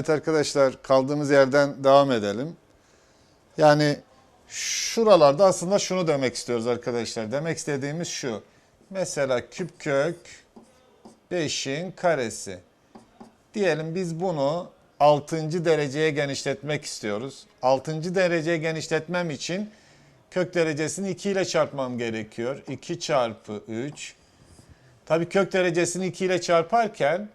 Evet arkadaşlar kaldığımız yerden devam edelim. Yani şuralarda aslında şunu demek istiyoruz arkadaşlar. Demek istediğimiz şu. Mesela küp kök 5'in karesi. Diyelim biz bunu 6. dereceye genişletmek istiyoruz. 6. dereceye genişletmem için kök derecesini 2 ile çarpmam gerekiyor. 2 çarpı 3. Tabii kök derecesini 2 ile çarparken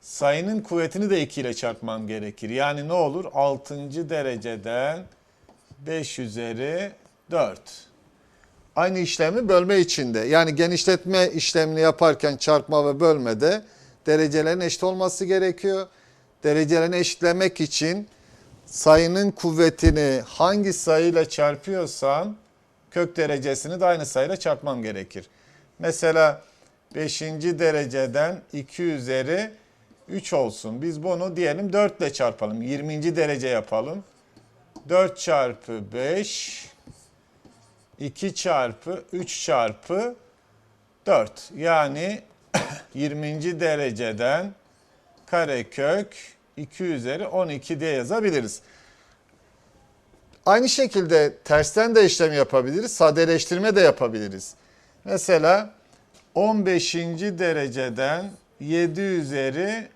sayının kuvvetini de 2 ile çarpmam gerekir. Yani ne olur? 6. dereceden 5 üzeri 4. Aynı işlemi bölme içinde. Yani genişletme işlemini yaparken çarpma ve bölmede derecelerin eşit olması gerekiyor. Derecelerini eşitlemek için sayının kuvvetini hangi sayıyla çarpıyorsam kök derecesini de aynı sayıyla çarpmam gerekir. Mesela 5. dereceden 2 üzeri 3 olsun. Biz bunu diyelim 4 ile çarpalım. 20. derece yapalım. 4 çarpı 5 2 çarpı 3 çarpı 4. Yani 20. dereceden karekök 2 üzeri 12 diye yazabiliriz. Aynı şekilde tersten de işlem yapabiliriz. Sadeleştirme de yapabiliriz. Mesela 15. dereceden 7 üzeri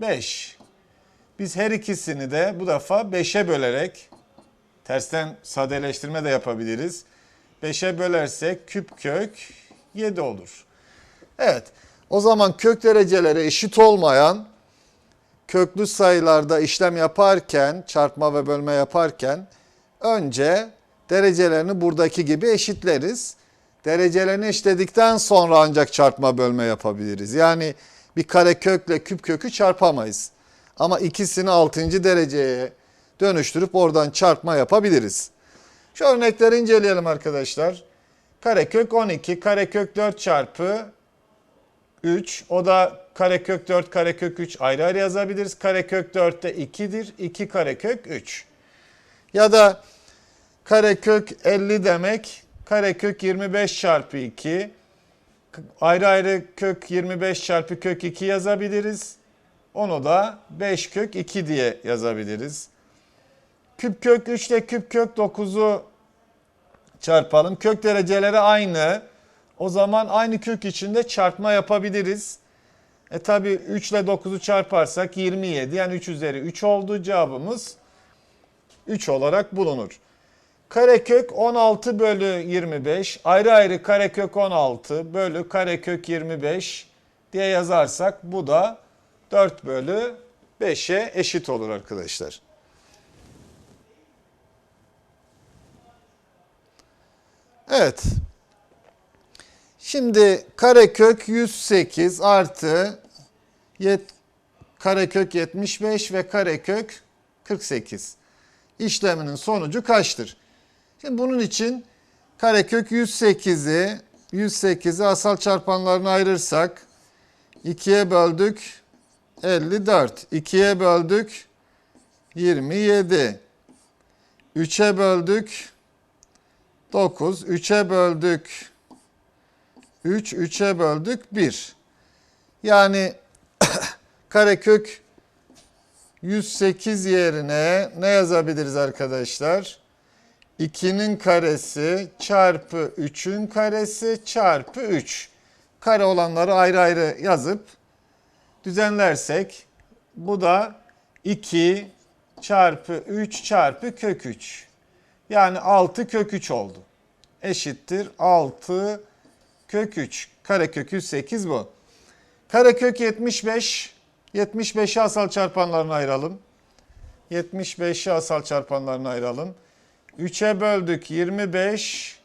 5. Biz her ikisini de bu defa 5'e bölerek tersten sadeleştirme de yapabiliriz. 5'e bölersek küp kök 7 olur. Evet. O zaman kök dereceleri eşit olmayan köklü sayılarda işlem yaparken, çarpma ve bölme yaparken önce derecelerini buradaki gibi eşitleriz. Derecelerini eşitledikten sonra ancak çarpma bölme yapabiliriz. Yani bir kare kökle küp kökü çarpamayız. Ama ikisini 6. dereceye dönüştürüp oradan çarpma yapabiliriz. Şu örnekleri inceleyelim arkadaşlar. Karekök 12, karekök 4 çarpı 3. O da karekök 4, karekök 3 ayrı ayrı yazabiliriz. Karekök 4 de 2'dir. 2 karekök 3. Ya da karekök 50 demek karekök 25 çarpı 2. Ayrı ayrı kök 25 çarpı kök 2 yazabiliriz. Onu da 5 kök 2 diye yazabiliriz. Küp kök 3 ile küp kök 9'u çarpalım. Kök dereceleri aynı. O zaman aynı kök içinde çarpma yapabiliriz. E tabi 3 ile 9'u çarparsak 27 yani 3 üzeri 3 oldu. Cevabımız 3 olarak bulunur. Karekök 16 bölü 25 ayrı ayrı karekök 16 bölü karekök 25 diye yazarsak bu da 4 bölü 5'e eşit olur arkadaşlar. Evet. Şimdi karekök 108 artı yet, karekök 75 ve karekök 48. İşleminin sonucu kaçtır? Şimdi bunun için karekök 108'i 108'i asal çarpanlarına ayırırsak 2'ye böldük 54. 2'ye böldük 27. 3'e böldük 9. 3'e böldük 3. 3'e böldük 1. Yani karekök 108 yerine ne yazabiliriz arkadaşlar? 2'nin karesi çarpı 3'ün karesi çarpı 3. Kare olanları ayrı ayrı yazıp düzenlersek bu da 2 çarpı 3 çarpı kök 3. Yani 6 kök 3 oldu. Eşittir 6 kök 3. Karekök 108 bu. Karekök 75. 75'i asal çarpanlarına ayıralım. 75'i asal çarpanlarına ayıralım. 3'e böldük 25.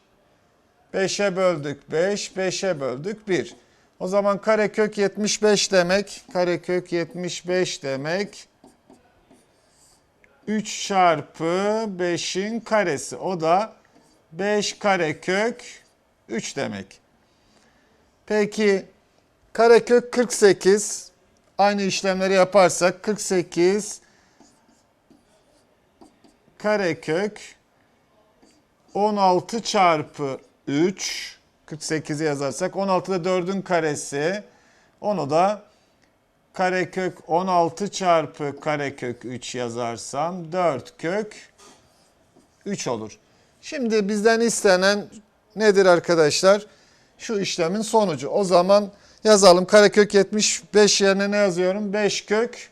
5'e böldük 5. 5'e böldük 1. O zaman karekök 75 demek. Karekök 75 demek. 3 çarpı 5'in karesi. O da 5 karekök 3 demek. Peki karekök 48. Aynı işlemleri yaparsak 48 karekök 16 çarpı 3 48'i yazarsak 16'da 4'ün karesi onu da karekök 16 çarpı karekök 3 yazarsam 4 kök 3 olur. Şimdi bizden istenen nedir arkadaşlar? Şu işlemin sonucu. O zaman yazalım karekök 75 yerine ne yazıyorum? 5 kök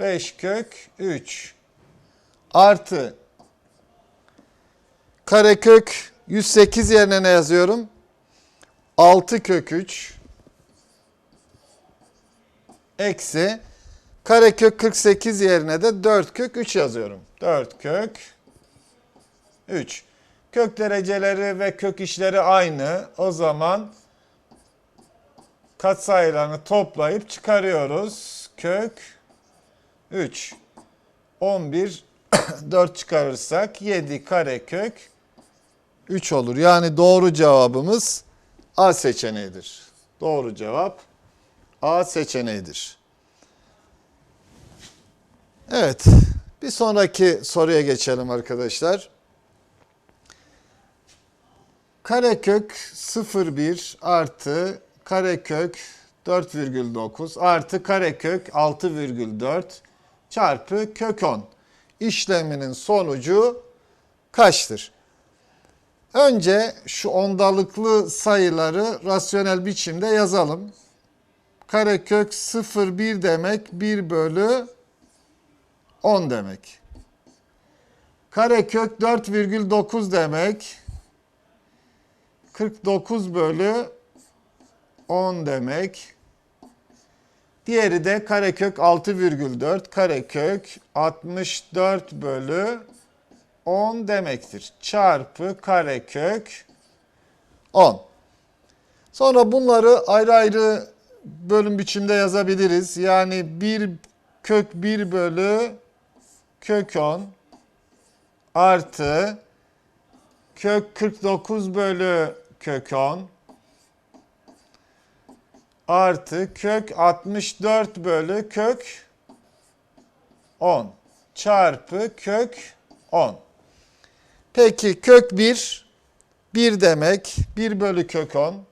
5 kök 3 artı karekök 108 yerine ne yazıyorum? 6 kök 3 eksi karekök 48 yerine de 4 kök 3 yazıyorum. 4 kök 3. Kök dereceleri ve kök işleri aynı. O zaman katsayılarını toplayıp çıkarıyoruz. Kök 3. 11 4 çıkarırsak 7 karekök 3 olur. Yani doğru cevabımız A seçeneğidir. Doğru cevap A seçeneğidir. Evet, bir sonraki soruya geçelim arkadaşlar. Karekök 0,1 artı karekök 4,9 artı karekök 6,4 çarpı kök 10 işleminin sonucu kaçtır? Önce şu ondalıklı sayıları rasyonel biçimde yazalım. Karekök 0,1 demek 1 bölü 10 demek. Karekök 4,9 demek 49 bölü 10 demek. Diğeri de karekök 6,4 karekök 64 bölü 10 demektir. Çarpı karekök 10. Sonra bunları ayrı ayrı bölüm biçimde yazabiliriz. Yani 1 kök 1 bölü kök 10 artı kök 49 bölü kök 10 artı kök 64 bölü kök 10 çarpı kök 10. Peki kök 1 1 demek 1 bölü kök 10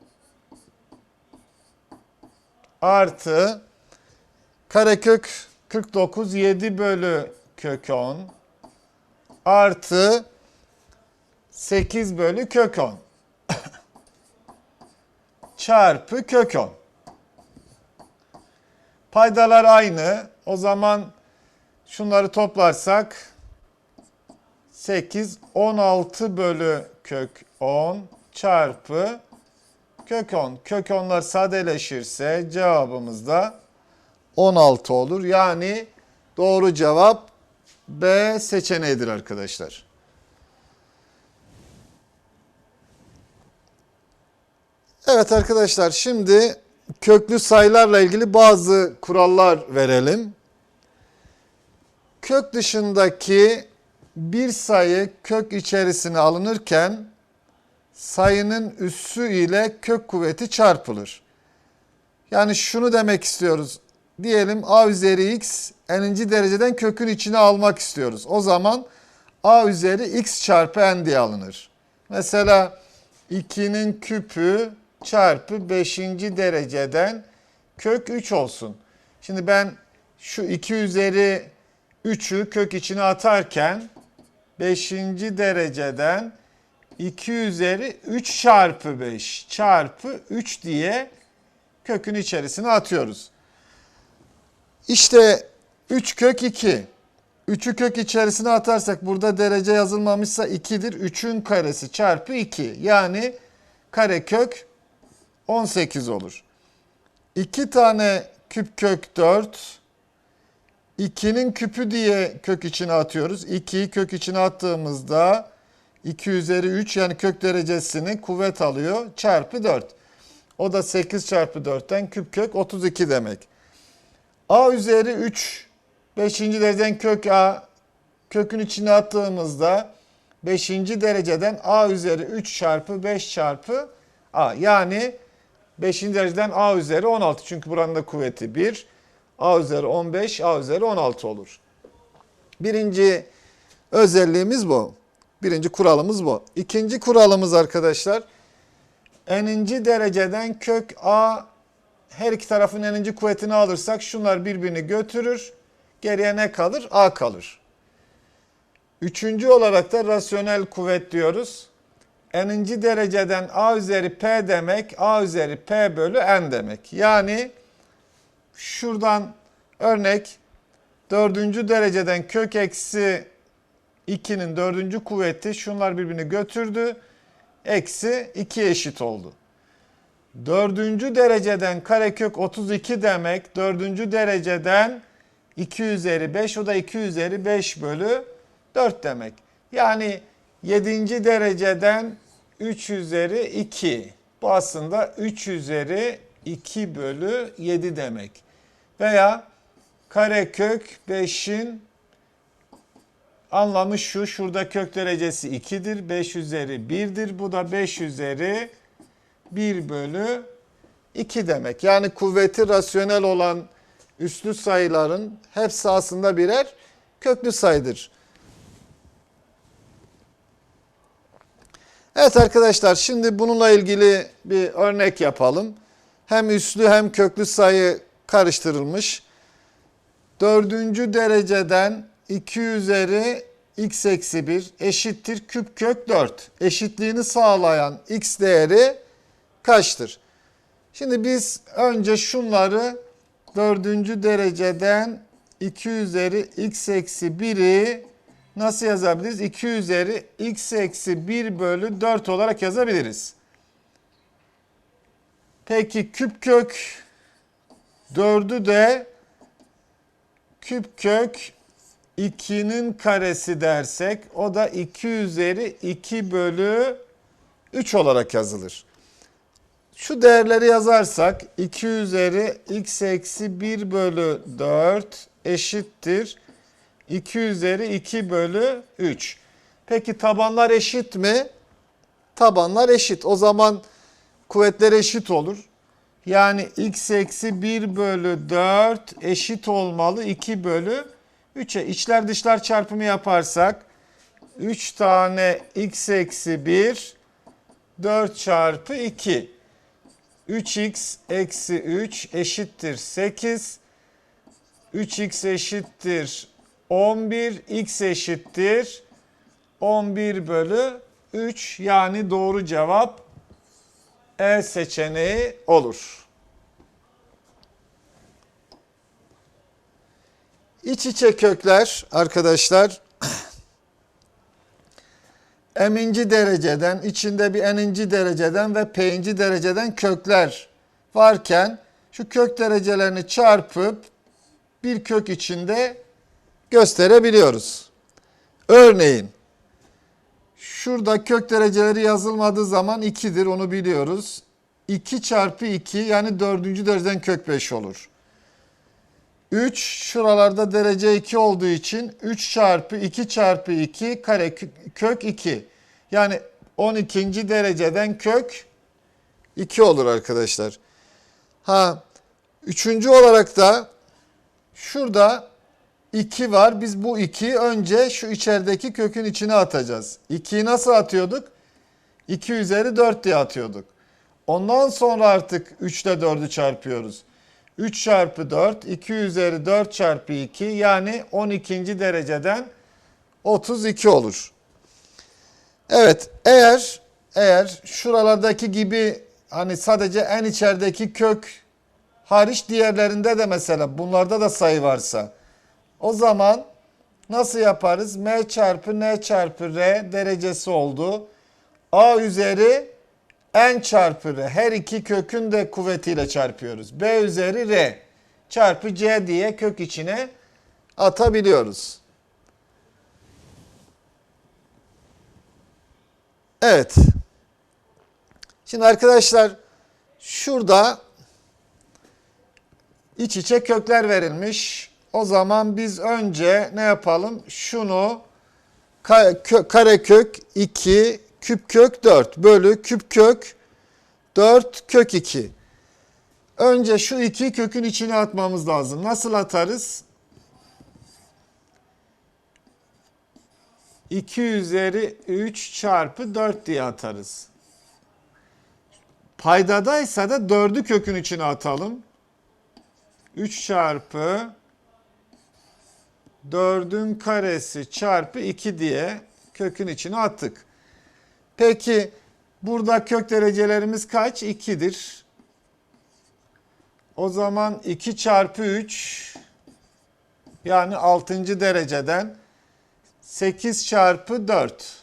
artı karekök 49 7 bölü kök 10 artı 8 bölü kök 10 çarpı kök 10. Paydalar aynı. O zaman şunları toplarsak 8 16 bölü kök 10 çarpı kök 10. Kök 10'lar sadeleşirse cevabımız da 16 olur. Yani doğru cevap B seçeneğidir arkadaşlar. Evet arkadaşlar şimdi köklü sayılarla ilgili bazı kurallar verelim. Kök dışındaki bir sayı kök içerisine alınırken sayının üssü ile kök kuvveti çarpılır. Yani şunu demek istiyoruz. Diyelim a üzeri x n'inci dereceden kökün içine almak istiyoruz. O zaman a üzeri x çarpı n diye alınır. Mesela 2'nin küpü çarpı 5. dereceden kök 3 olsun. Şimdi ben şu 2 üzeri 3'ü kök içine atarken 5. dereceden 2 üzeri 3 çarpı 5 çarpı 3 diye kökün içerisine atıyoruz. İşte 3 kök 2. 3'ü kök içerisine atarsak burada derece yazılmamışsa 2'dir. 3'ün karesi çarpı 2. Yani karekök 18 olur. 2 tane küp kök 4. 2'nin küpü diye kök içine atıyoruz. 2'yi kök içine attığımızda 2 üzeri 3 yani kök derecesini kuvvet alıyor çarpı 4. O da 8 çarpı 4'ten küp kök 32 demek. A üzeri 3 5. dereceden kök A kökün içine attığımızda 5. dereceden A üzeri 3 çarpı 5 çarpı A. Yani 5. dereceden A üzeri 16 çünkü buranın da kuvveti 1. A üzeri 15, A üzeri 16 olur. Birinci özelliğimiz bu. Birinci kuralımız bu. İkinci kuralımız arkadaşlar n'inci dereceden kök A her iki tarafın n'inci kuvvetini alırsak şunlar birbirini götürür. Geriye ne kalır? A kalır. Üçüncü olarak da rasyonel kuvvet diyoruz. N'inci dereceden A üzeri P demek A üzeri P bölü N demek. Yani şuradan örnek dördüncü dereceden kök eksi 2'nin dördüncü kuvveti şunlar birbirini götürdü. Eksi 2 eşit oldu. Dördüncü dereceden karekök 32 demek. Dördüncü dereceden 2 üzeri 5 o da 2 üzeri 5 bölü 4 demek. Yani 7. dereceden 3 üzeri 2. Bu aslında 3 üzeri 2 bölü 7 demek. Veya karekök 5'in anlamı şu. Şurada kök derecesi 2'dir. 5 üzeri 1'dir. Bu da 5 üzeri 1 bölü 2 demek. Yani kuvveti rasyonel olan üslü sayıların hepsi aslında birer köklü sayıdır. Evet arkadaşlar şimdi bununla ilgili bir örnek yapalım. Hem üslü hem köklü sayı karıştırılmış. Dördüncü dereceden 2 üzeri x eksi 1 eşittir küp kök 4. Eşitliğini sağlayan x değeri kaçtır? Şimdi biz önce şunları dördüncü dereceden 2 üzeri x eksi 1'i nasıl yazabiliriz? 2 üzeri x eksi 1 bölü 4 olarak yazabiliriz. Peki küp kök 4'ü de küp kök 2'nin karesi dersek o da 2 üzeri 2 bölü 3 olarak yazılır. Şu değerleri yazarsak 2 üzeri x eksi 1 bölü 4 eşittir. 2 üzeri 2 bölü 3. Peki tabanlar eşit mi? Tabanlar eşit. O zaman kuvvetler eşit olur. Yani x eksi 1 bölü 4 eşit olmalı 2 bölü 3'e. İçler dışlar çarpımı yaparsak 3 tane x eksi 1 4 çarpı 2. 3x eksi 3 eşittir 8. 3x eşittir 11. x eşittir 11 bölü 3. Yani doğru cevap E seçeneği olur. İç içe kökler arkadaşlar m'inci dereceden, içinde bir n'inci dereceden ve p'inci dereceden kökler varken şu kök derecelerini çarpıp bir kök içinde gösterebiliyoruz. Örneğin şurada kök dereceleri yazılmadığı zaman 2'dir onu biliyoruz. 2 çarpı 2 yani 4. dereceden kök 5 olur. 3 şuralarda derece 2 olduğu için 3 çarpı 2 çarpı 2 kare kök 2. Yani 12. dereceden kök 2 olur arkadaşlar. Ha üçüncü olarak da şurada 2 var. Biz bu 2'yi önce şu içerideki kökün içine atacağız. 2'yi nasıl atıyorduk? 2 üzeri 4 diye atıyorduk. Ondan sonra artık 3 ile 4'ü çarpıyoruz. 3 çarpı 4, 2 üzeri 4 çarpı 2 yani 12. dereceden 32 olur. Evet eğer eğer şuralardaki gibi hani sadece en içerideki kök hariç diğerlerinde de mesela bunlarda da sayı varsa o zaman nasıl yaparız? M çarpı N çarpı R derecesi oldu. A üzeri n çarpı r. Her iki kökün de kuvvetiyle çarpıyoruz. b üzeri r çarpı c diye kök içine atabiliyoruz. Evet. Şimdi arkadaşlar şurada iç içe kökler verilmiş. O zaman biz önce ne yapalım? Şunu karekök 2 küp kök 4 bölü küp kök 4 kök 2. Önce şu iki kökün içine atmamız lazım. Nasıl atarız? 2 üzeri 3 çarpı 4 diye atarız. Paydadaysa da 4'ü kökün içine atalım. 3 çarpı 4'ün karesi çarpı 2 diye kökün içine attık. Peki burada kök derecelerimiz kaç? 2'dir. O zaman 2 çarpı 3 yani 6. dereceden 8 çarpı 4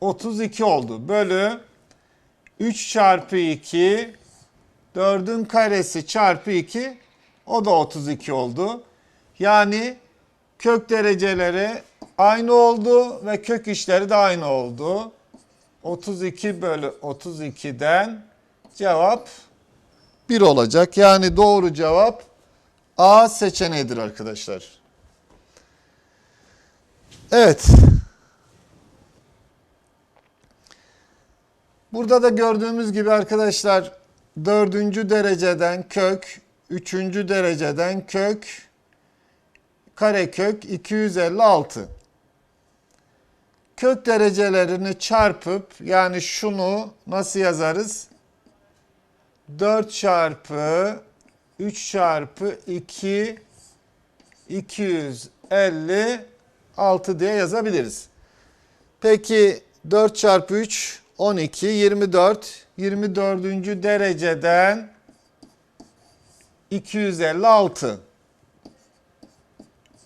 32 oldu. Bölü 3 çarpı 2 4'ün karesi çarpı 2 o da 32 oldu. Yani kök dereceleri aynı oldu ve kök işleri de aynı oldu. 32 bölü 32'den cevap 1 olacak. Yani doğru cevap A seçeneğidir arkadaşlar. Evet. Burada da gördüğümüz gibi arkadaşlar dördüncü dereceden kök, üçüncü dereceden kök, karekök 256. Kök derecelerini çarpıp yani şunu nasıl yazarız? 4 çarpı 3 çarpı 2 256 diye yazabiliriz. Peki 4 çarpı 3 12 24 24. dereceden 256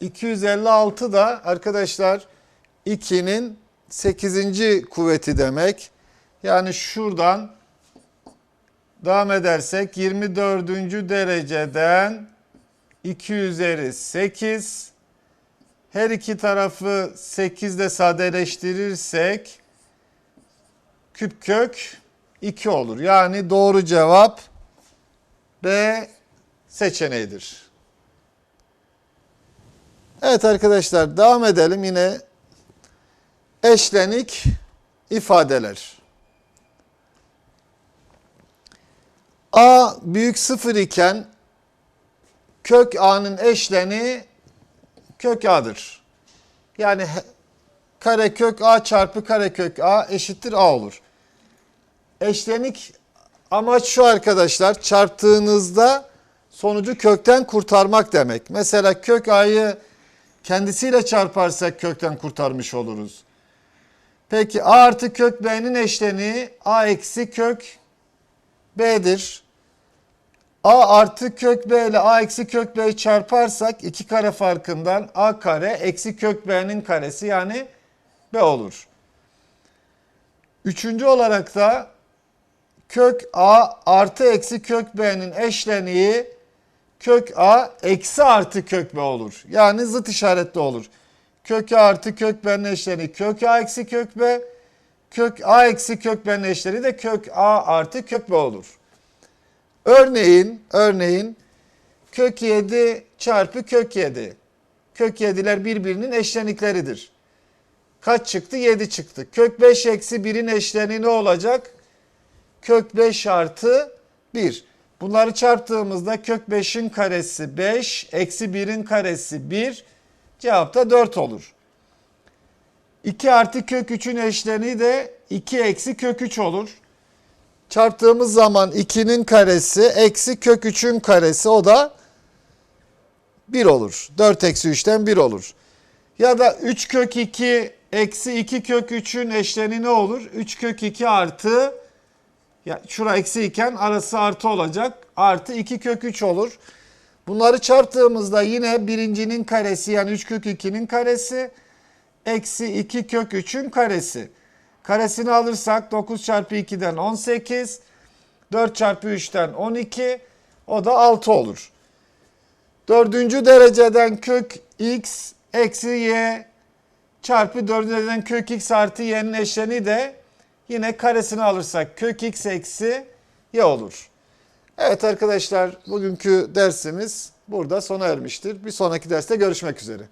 256 da arkadaşlar 2'nin 8. kuvveti demek. Yani şuradan devam edersek 24. dereceden 2 üzeri 8 her iki tarafı 8 ile sadeleştirirsek küp kök 2 olur. Yani doğru cevap B seçeneğidir. Evet arkadaşlar devam edelim yine eşlenik ifadeler. A büyük sıfır iken kök A'nın eşleni kök A'dır. Yani karekök A çarpı karekök A eşittir A olur. Eşlenik amaç şu arkadaşlar çarptığınızda sonucu kökten kurtarmak demek. Mesela kök A'yı kendisiyle çarparsak kökten kurtarmış oluruz. Peki A artı kök B'nin eşleniği A eksi kök B'dir. A artı kök B ile A eksi kök B'yi çarparsak iki kare farkından A kare eksi kök B'nin karesi yani B olur. Üçüncü olarak da kök A artı eksi kök B'nin eşleniği kök A eksi artı kök B olur. Yani zıt işaretli olur. Kök A artı kök B'nin eşleniği kök A eksi kök B. Kök A eksi kök B'nin eşleniği de kök A artı kök B olur. Örneğin, örneğin kök 7 çarpı kök 7. Kök 7'ler birbirinin eşlenikleridir. Kaç çıktı? 7 çıktı. Kök 5 eksi 1'in eşleni ne olacak? Kök 5 artı 1. Bunları çarptığımızda kök 5'in karesi 5, eksi 1'in karesi 1. Cevap da 4 olur. 2 artı kök 3'ün eşleni de 2 eksi kök 3 olur. Çarptığımız zaman 2'nin karesi eksi kök 3'ün karesi o da 1 olur. 4 eksi 3'ten 1 olur. Ya da 3 kök 2 eksi 2 kök 3'ün eşleni ne olur? 3 kök 2 artı ya şura eksi iken arası artı olacak. Artı 2 kök 3 olur. Bunları çarptığımızda yine birincinin karesi yani 3 kök 2'nin karesi eksi 2 kök 3'ün karesi. Karesini alırsak 9 çarpı 2'den 18, 4 çarpı 3'ten 12, o da 6 olur. Dördüncü dereceden kök x eksi y çarpı dördüncü dereceden kök x artı y'nin eşleni de yine karesini alırsak kök x eksi y olur. Evet arkadaşlar bugünkü dersimiz burada sona ermiştir. Bir sonraki derste görüşmek üzere.